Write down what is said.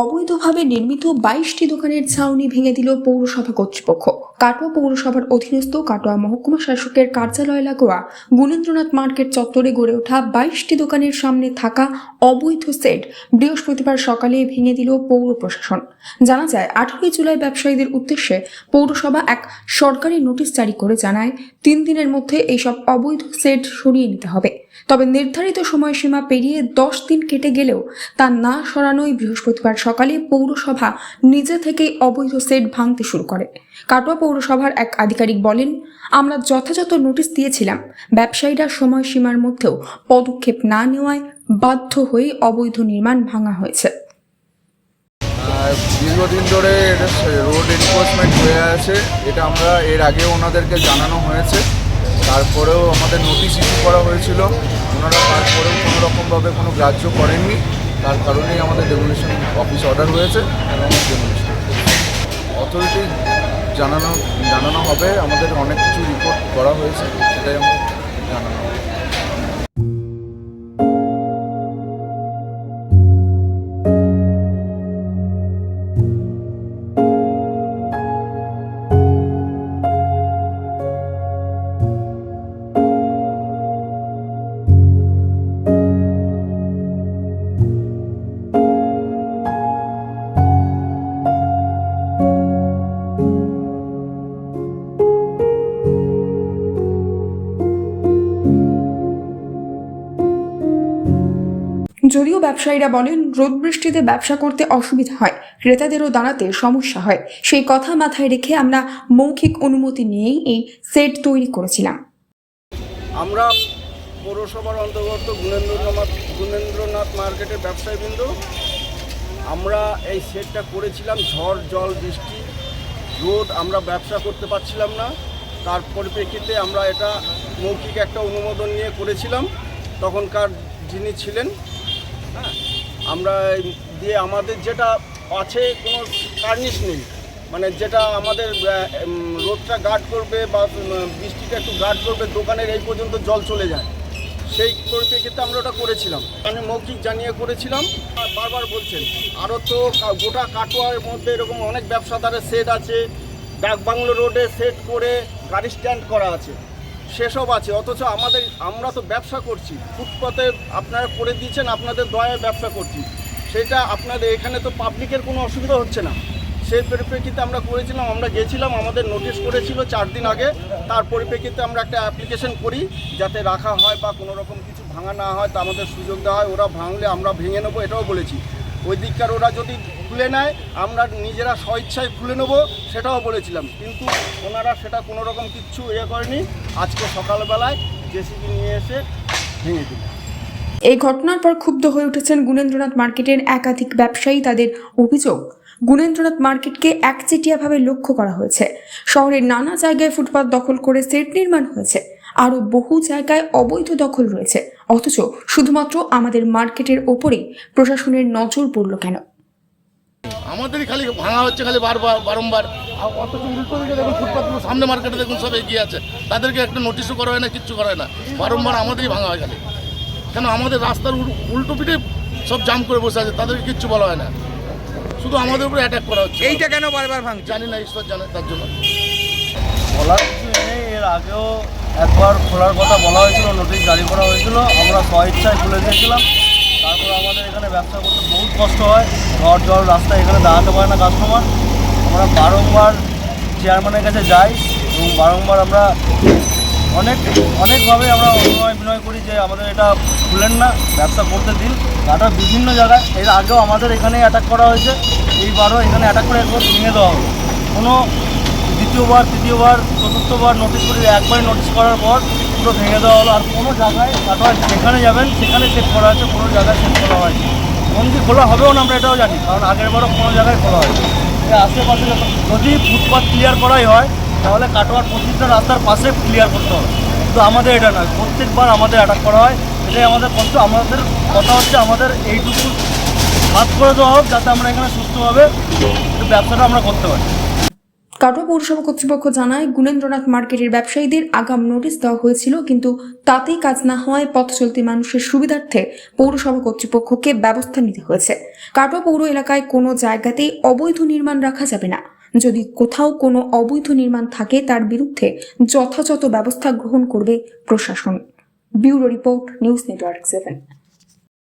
অবৈধভাবে নির্মিত বাইশটি দোকানের ছাউনি ভেঙে দিল পৌরসভা কর্তৃপক্ষ। কাটোয়া পৌরসভার অধীনস্থ কাটোয়া মহকুমা শাসকের কার্যালয় লাগোয়া গুণেন্দ্রনাথ মার্কেট চত্বরে গড়ে ওঠা বাইশটি দোকানের সামনে থাকা অবৈধ সেট বৃহস্পতিবার সকালে ভেঙে দিল পৌর প্রশাসন। জানা যায়, আঠারোই জুলাই ব্যবসায়ীদের উদ্দেশ্যে পৌরসভা এক সরকারি নোটিশ জারি করে জানায়, তিন দিনের মধ্যে এইসব অবৈধ সেট সরিয়ে নিতে হবে। তবে নির্ধারিত সময়সীমা পেরিয়ে দশ দিন কেটে গেলেও তা না সরানোই বৃহস্পতিবার সকালে পৌরসভা নিজে থেকেই অবৈধ সেট ভাঙতে শুরু করে। কাটোয়া পৌরসভার এক আধিকারিক বলেন, আমরা যথাযথ নোটিশ দিয়েছিলাম, ব্যবসায়ীরা সময়সীমার মধ্যেও পদক্ষেপ না নেওয়ায় বাধ্য হয়ে অবৈধ নির্মাণ ভাঙা হয়েছে। দীর্ঘদিন ধরে রোড এনফোর্সমেন্ট হয়ে আছে, এটা আমরা এর আগেও ওনাদেরকে জানানো হয়েছে। তারপরেও আমাদের নোটিশ ইস্যু করা হয়েছিল, ওনারা তারপরেও কোনো রকমভাবে কোনো গ্রাহ্য করেননি। তার কারণেই আমাদের ডেমোলিশন অফিস অর্ডার হয়েছে এবং অথরিটি জানানো জানানো হবে। আমাদের অনেক কিছু রিপোর্ট করা হয়েছে, সেটাই আমরা জানানো হবে। যদিও ব্যবসায়ীরা বলেন, রোদ বৃষ্টিতে ব্যবসা করতে অসুবিধা হয়, ক্রেতাদেরও দাঁড়াতে সমস্যা হয়। সেই কথা মাথায় রেখে আমরা মৌখিক অনুমতি নিয়েই এই সেট তৈরি করেছিলাম। আমরা পৌরসভার অন্তর্গত গুণেন্দ্রনাথ গুণেন্দ্রনাথ মার্কেটের ব্যবসায়ীবৃন্দ, আমরা এই সেটটা করেছিলাম, ঝড়, জল, বৃষ্টি, রোদ, আমরা ব্যবসা করতে পারছিলাম না। তার পরিপ্রেক্ষিতে আমরা এটা মৌখিক একটা অনুমোদন নিয়ে করেছিলাম। তখনকার যিনি ছিলেন হ্যাঁ আমরা দিয়ে আমাদের যেটা আছে কোনো কার্নিশ নেই। মানে যেটা আমাদের রোদটা গার্ড করবে বা বৃষ্টিটা একটু গার্ড করবে, দোকানের এই পর্যন্ত জল চলে যায়। সেই পরিপ্রেক্ষিতে আমরা ওটা করেছিলাম। মানে মৌখিক জানিয়ে করেছিলাম, আর বারবার বলছেন, আরও তো গোটা কাটোয়ার মধ্যে এরকম অনেক ব্যবসাদারের সেট আছে। ডাকবাংলো রোডে সেট করে গাড়ি স্ট্যান্ড করা আছে। সেসব আছে, অথচ আমাদের, আমরা তো ব্যবসা করছি। ফুটপাতে আপনারা করে দিয়েছেন, আপনাদের দয়ায় ব্যবসা করছি। সেটা আপনাদের, এখানে তো পাবলিকের কোনো অসুবিধা হচ্ছে না। সেই পরিপ্রেক্ষিতে আমরা করেছিলাম, আমরা গেছিলাম, আমাদের নোটিশ করেছিল চার দিন আগে। তার পরিপ্রেক্ষিতে আমরা একটা অ্যাপ্লিকেশন করি, যাতে রাখা হয় বা কোনো রকম কিছু ভাঙা না হয়, তা আমাদের সুযোগ দেওয়া হয়। ওরা ভাঙলে আমরা ভেঙে নেব, এটাও বলেছি। ওই দিককার ওরা যদি খুলে নেয়, আমরা নিজেরা স্বইচ্ছায় খুলে নেব, সেটাও বলেছিলাম। কিন্তু ওনারা সেটা কোনো রকম কিচ্ছু ইয়ে করেনি। আজকে সকালবেলায় জেসিবি নিয়ে এসে ভেঙে দিল। এই ঘটনার পর ক্ষুব্ধ হয়ে উঠেছেন গুণেন্দ্রনাথ মার্কেটের একাধিক ব্যবসায়ী, তাদের অভিযোগ। গুণেন্দ্রনাথ মার্কেটকে একচেটিয়াভাবে লক্ষ্য করা হয়েছে। শহরের নানা জায়গায় ফুটপাত দখল করে সেট নির্মাণ হয়েছে। আরও বহু জায়গায় অবৈধ দখল রয়েছে। অথচ শুধুমাত্র আমাদের মার্কেটের ওপরেই প্রশাসনের নজর পড়ল কেন? আমাদেরই খালি ভাঙা হচ্ছে খালি বারবার বারংবার। আর অথচ উল্টো দিকে দেখুন ফুটপাথগুলো সামনে মার্কেটে দেখুন সব এগিয়ে আছে। তাদেরকে একটা নোটিশও করা হয় না কিচ্ছু করা হয় না। বারংবার আমাদেরই ভাঙা হয় খালি। কেন আমাদের রাস্তার উল- উল্টো পিঠে সব জাম করে বসে আছে তাদেরকে কিচ্ছু বলা হয় না। শুধু আমাদের উপরে অ্যাটাক করা হচ্ছে। এইটা কেন বারবার ভাঙছে? জানি না ঈশ্বর জানে তার জন্য। বলার কিছু নেই এর আগেও একবার খোলার কথা বলা হয়েছিল নোটিশ জারি করা হয়েছিল। আমরা স্বইচ্ছায় খুলে দিয়েছিলাম। তারপর আমাদের এখানে ব্যবসা করতে বহুত কষ্ট হয়। ঝড় জল রাস্তায় এখানে দাঁড়াতে পারে না কাস্টমার আমরা বারংবার চেয়ারম্যানের কাছে যাই এবং বারংবার আমরা অনেক, অনেকভাবে আমরা অনুনয় বিনয় করি যে আমাদের এটা খুলেন না, ব্যবসা করতে দিন। তাটা বিভিন্ন জায়গায়, এর আগেও আমাদের এখানে অ্যাটাক করা হয়েছে। এইবারও এখানে অ্যাটাক করে একবার ভেঙে দেওয়া হবে। কোনো দ্বিতীয়বার, তৃতীয়বার, চতুর্থবার নোটিশ করে একবার নোটিশ করার পর পুরো ভেঙে দেওয়া হলো। আর কোনো জায়গায় তারপর যেখানে যাবেন, সেখানে চেক করা আছে কোনো জায়গায় চেক করা হয়নি। এমনকি খোলা হবেও না আমরা এটাও জানি, কারণ আগের বারও কোনো জায়গায় খোলা হয় এই আশেপাশে যদি ফুটপাথ ক্লিয়ার করাই হয়, তাহলে কাটোয়ার প্রতিটা রাস্তার পাশে ক্লিয়ার করতে হবে। কিন্তু আমাদের এটা নয়, প্রত্যেকবার আমাদের অ্যাটাক করা হয়। এটাই আমাদের কষ্ট, আমাদের কথা হচ্ছে আমাদের এইটুকু হাত করে দেওয়া হোক, যাতে আমরা এখানে সুস্থভাবে ব্যবসাটা আমরা করতে পারি। কাটোয়া পৌরসভা কর্তৃপক্ষ জানায়, গুণেন্দ্রনাথ মার্কেটের ব্যবসায়ীদের আগাম নোটিশ দেওয়া হয়েছিল, কিন্তু তাতেই কাজ না হওয়ায় পথ চলতি মানুষের সুবিধার্থে পৌরসভা কর্তৃপক্ষকে ব্যবস্থা নিতে হয়েছে। কাটোয়া পৌর এলাকায় কোনো জায়গাতেই অবৈধ নির্মাণ রাখা যাবে না। যদি কোথাও কোনো অবৈধ নির্মাণ থাকে, তার বিরুদ্ধে যথাযথ ব্যবস্থা গ্রহণ করবে প্রশাসন। Bureau report, news network seven.